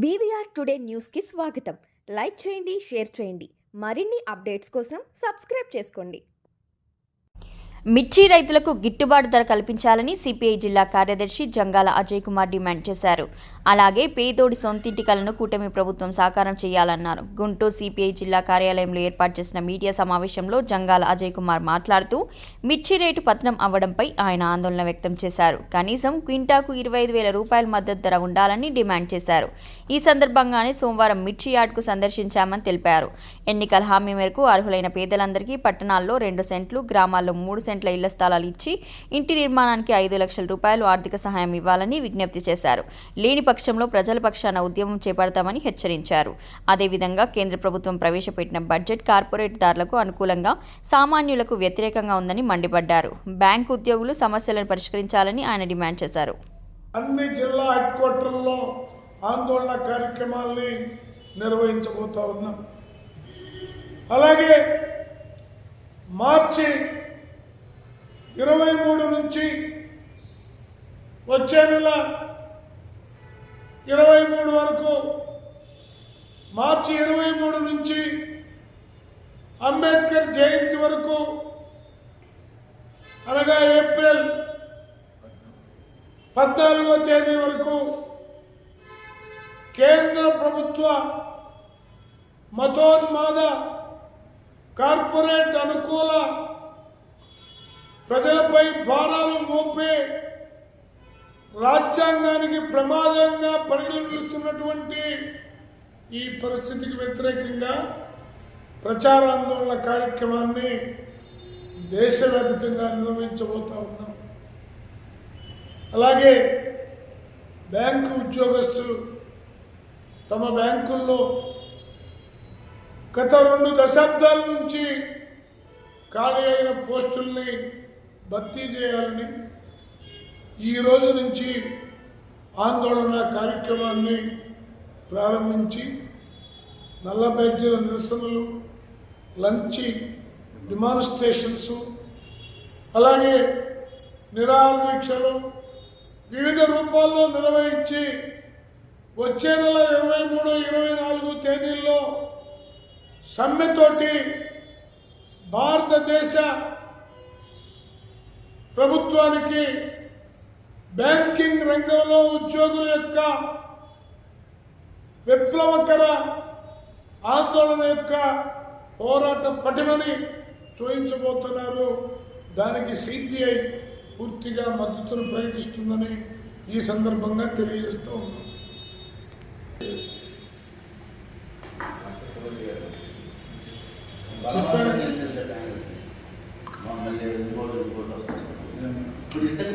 BVR today న్యూస్కి స్వాగతం. Like చేయండి షేర్ చేయండి. మరిన్ని అప్డేట్స్ కోసం సబ్స్క్రైబ్ చేసుకోండి. మిర్చి రైతులకు గిట్టుబాటు ధర కల్పించాలని సిపిఐ జిల్లా కార్యదర్శి జంగాల అజయ్ కుమార్ డిమాండ్ చేశారు. అలాగే పేదోడి సొంతింటి కలను కూటమి ప్రభుత్వం సాకారం చేయాలన్నారు. గుంటూరు సిపిఐ జిల్లా కార్యాలయంలో ఏర్పాటు చేసిన మీడియా సమావేశంలో జంగాల అజయ్ కుమార్ మాట్లాడుతూ మిర్చి రేటు పతనం అవ్వడంపై ఆయన ఆందోళన వ్యక్తం చేశారు. కనీసం క్వింటాకు ఇరవై ఐదు వేల రూపాయల మద్దతు ధర ఉండాలని డిమాండ్ చేశారు. ఈ సందర్భంగానే సోమవారం మిర్చి యార్డ్కు సందర్శించామని తెలిపారు. ఎన్నికల హామీ మేరకు అర్హులైన పేదలందరికీ పట్టణాల్లో రెండు సెంట్లు గ్రామాల్లో మూడు సెంట్ల ఇళ్ళ స్థలాలు ఇచ్చి ఇంటి నిర్మాణానికి ఐదు లక్షల రూపాయలు ఆర్థిక సహాయం ఇవ్వాలని విజ్ఞప్తి చేశారు. లేని పక్షంలో ప్రజల పక్షాన ఉద్యమం చేపడతామని హెచ్చరించారు. అదేవిధంగా కేంద్ర ప్రభుత్వం ప్రవేశపెట్టిన బడ్జెట్ కార్పొరేట్ దారులకు అనుకూలంగా సామాన్యులకు వ్యతిరేకంగా ఉందని మండిపడ్డారు. బ్యాంకు ఉద్యోగులు సమస్యలను పరిష్కరించాలని ఆయన డిమాండ్ చేశారు. అన్ని జిల్లా హెడ్ క్వార్టర్లో ఆందోళన కార్యక్రమాల్ని నిర్వహించబోతా ఉన్నాం. అలాగే మార్చి ఇరవై మూడు నుంచి వచ్చే నెల ఇరవై మూడు వరకు మార్చి ఇరవై మూడు నుంచి అంబేద్కర్ జయంతి వరకు అనగా ఏప్రిల్ పద్నాలుగో తేదీ వరకు కేంద్ర ప్రభుత్వ మతోన్మాద కార్పొరేట్ అనుకూల ప్రజలపై భారాలు మోపే రాజ్యాంగానికి ప్రమాదంగా పరిగణిస్తున్నటువంటి ఈ పరిస్థితికి వ్యతిరేకంగా ప్రచారాందోళన కార్యక్రమాన్ని దేశవ్యాప్తంగా నిర్వహించబోతా ఉన్నాం. అలాగే బ్యాంకు ఉద్యోగస్తులు తమ బ్యాంకుల్లో గత రెండు దశాబ్దాల నుంచి ఖాళీ అయిన పోస్టుల్ని భర్తీ చేయాలని ఈ రోజు నుంచి ఆందోళన కార్యక్రమాన్ని ప్రారంభించి నల్ల బ్యాడ్జీల నిరసనలు లంచ్ డిమాన్స్ట్రేషన్స్ అలాగే నిరాదీక్షలు వివిధ రూపాల్లో నిర్వహించి వచ్చే నెల ఇరవై మూడు ఇరవై నాలుగు తేదీల్లో సమ్మెతోటి భారతదేశ ప్రభుత్వానికి బ్యాంకింగ్ రంగంలో ఉద్యోగుల యొక్క విప్లవకర ఆందోళన యొక్క పోరాట పటిమని చూపించబోతున్నారు దానికి సిపిఐ పూర్తిగా మద్దతును ప్రకటిస్తుందని ఈ సందర్భంగా తెలియజేస్తూ ఉన్నాం. మళ్ళీ